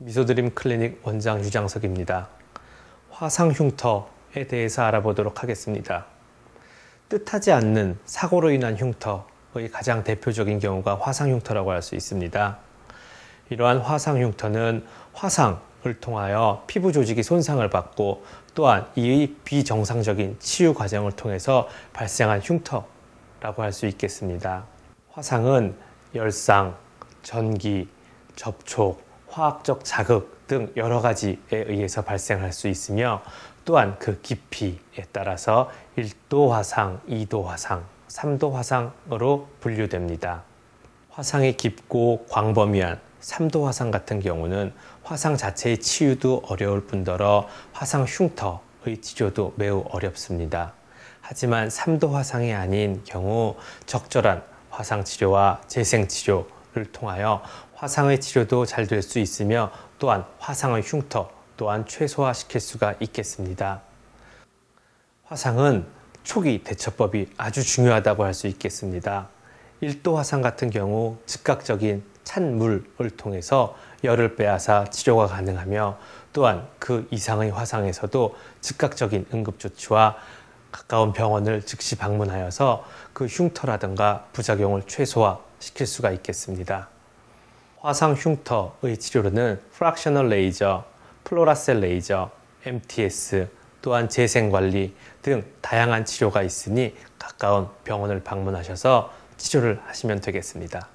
미소드림 클리닉 원장 유장석입니다. 화상 흉터에 대해서 알아보도록 하겠습니다. 뜻하지 않는 사고로 인한 흉터의 가장 대표적인 경우가 화상 흉터라고 할 수 있습니다. 이러한 화상 흉터는 화상을 통하여 피부 조직이 손상을 받고 또한 이의 비정상적인 치유 과정을 통해서 발생한 흉터라고 할 수 있겠습니다. 화상은 열상, 전기, 접촉, 화학적 자극 등 여러 가지에 의해서 발생할 수 있으며 또한 그 깊이에 따라서 1도 화상, 2도 화상, 3도 화상으로 분류됩니다. 화상이 깊고 광범위한 3도 화상 같은 경우는 화상 자체의 치유도 어려울 뿐더러 화상 흉터의 치료도 매우 어렵습니다. 하지만 3도 화상이 아닌 경우 적절한 화상 치료와 재생 치료를 통하여 화상의 치료도 잘 될 수 있으며 또한 화상의 흉터 또한 최소화시킬 수가 있겠습니다. 화상은 초기 대처법이 아주 중요하다고 할 수 있겠습니다. 1도 화상 같은 경우 즉각적인 찬 물을 통해서 열을 빼앗아 치료가 가능하며 또한 그 이상의 화상에서도 즉각적인 응급조치와 가까운 병원을 즉시 방문하여서 그 흉터라든가 부작용을 최소화시킬 수가 있겠습니다. 화상 흉터의 치료로는 프락셔널 레이저, 플로라셀 레이저, MTS, 또한 재생관리 등 다양한 치료가 있으니 가까운 병원을 방문하셔서 치료를 하시면 되겠습니다.